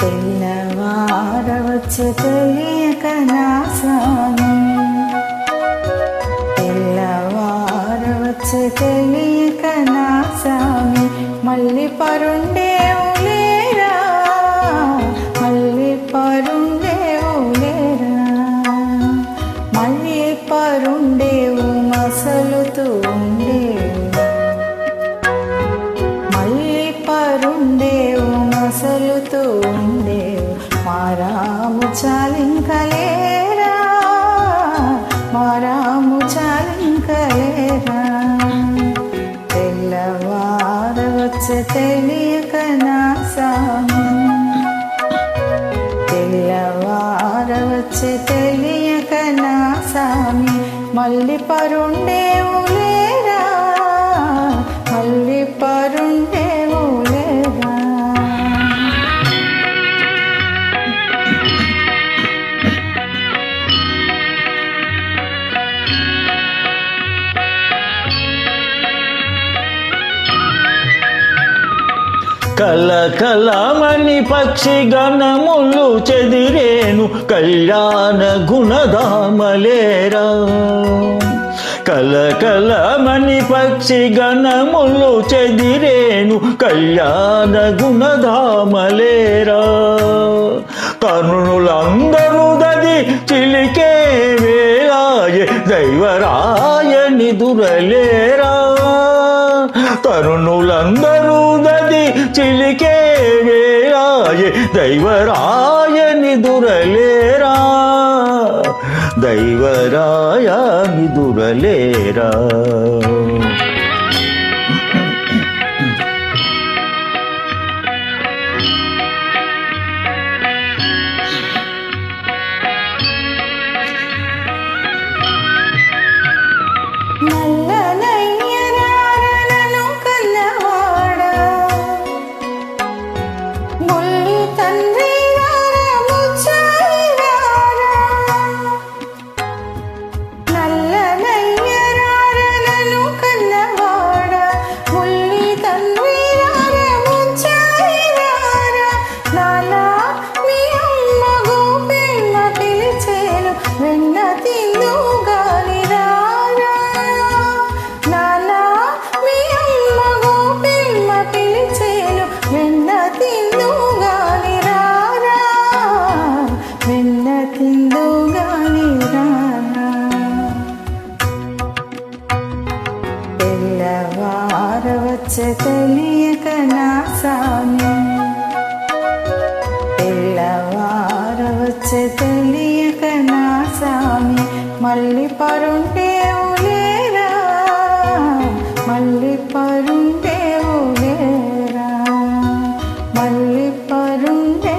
తెల్లవారవచ్చు తెలియక నాసాను తెల్లవారవచ్చు తెలియక నాసాను మళ్ళీ పరుండే లేరా? మళ్ళీ పరుండే లేరా? మళ్ళీ పరుండేవు మసలుతూ మసలుతూ ఉండేవు మారాము చాలింకలేరా? మారాము చాలింకలేరా? తెల్లవార వచ్చే తెలియక నా సామి. తెల్లవార వచ్చే తెలియక నా సామి. మళ్ళీ పరుండేవు కల కలమని పక్షి గణములు చెదిరేను కళ్యాణ గుణధామలేరా. కల కలమని పక్షి గణములు చెదిరేను కళ్యాణ గుణధామలేరా. కరుణులందరూ దది చిలికే వేలాయే దైవరాయ నిదురలేరా తరుణులందరూ దది చిలికే వేరాయ దైవరాయ నిదురలేరా? దైవరాయ నిదురలేరా? தந்த పచ్చతలియక నా సామి తెల్లవార వచ్చతలియక నా సామి మళ్ళీ పరుంటే ఓలేరా మళ్ళీ పరుంటే ఓలేరా మళ్ళీ పరుంటే